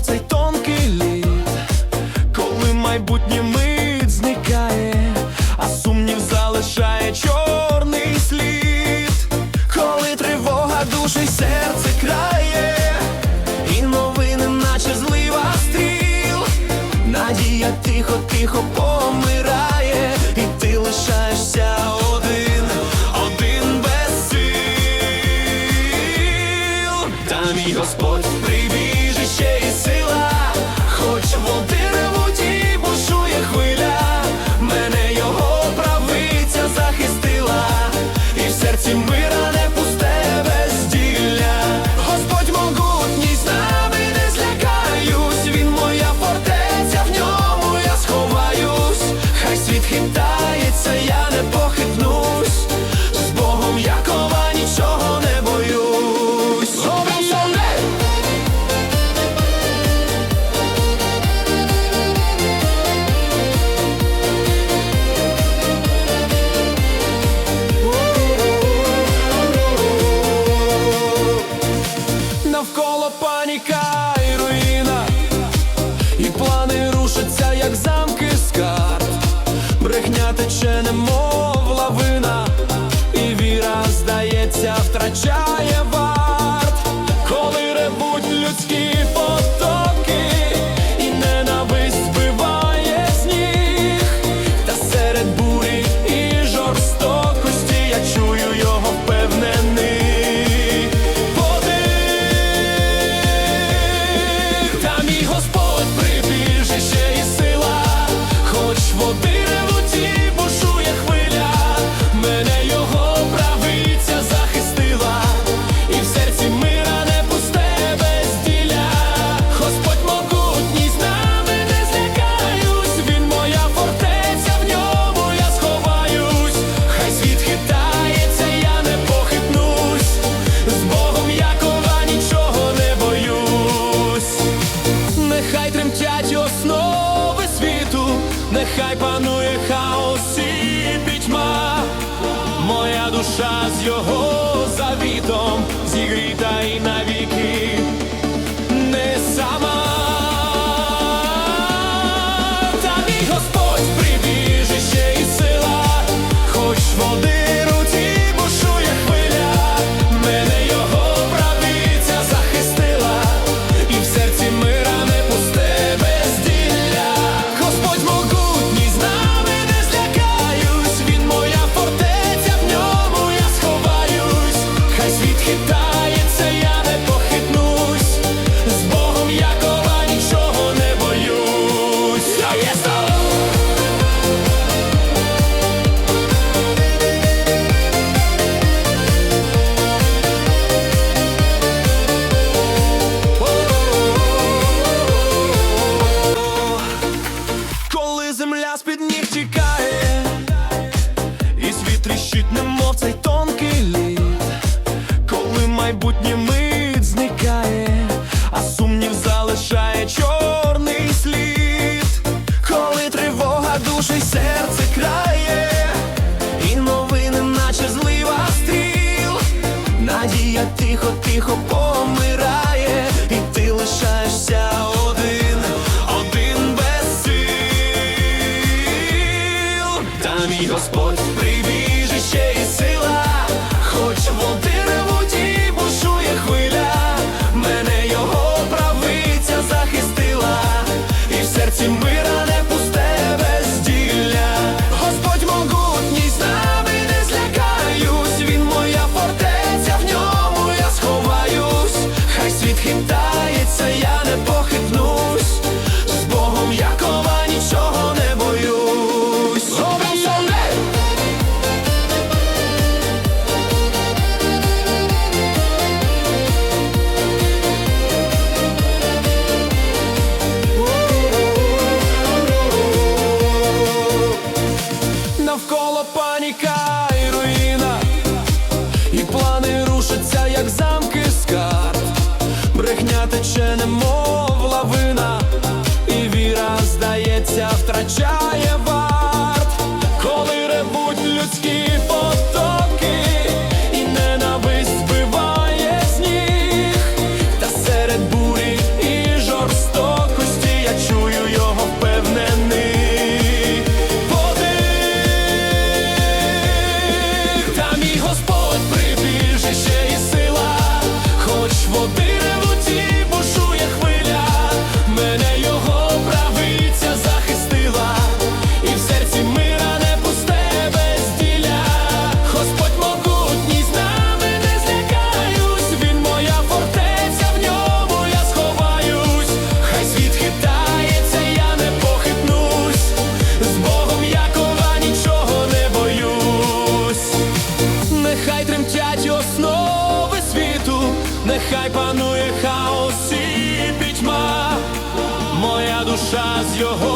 цей тонкий лід, коли майбутнє мить зникає, а сумнів залишає чорний слід, коли тривога душі серце крає, і новини, наче злива стріл, надія тихо, тихо помирає, і ти лишаєшся один, один без сил, та мій Господь. як замки скар, брехня тече, немов лавина, і віра, здається, втрачає вас. час його. їх опоми. Його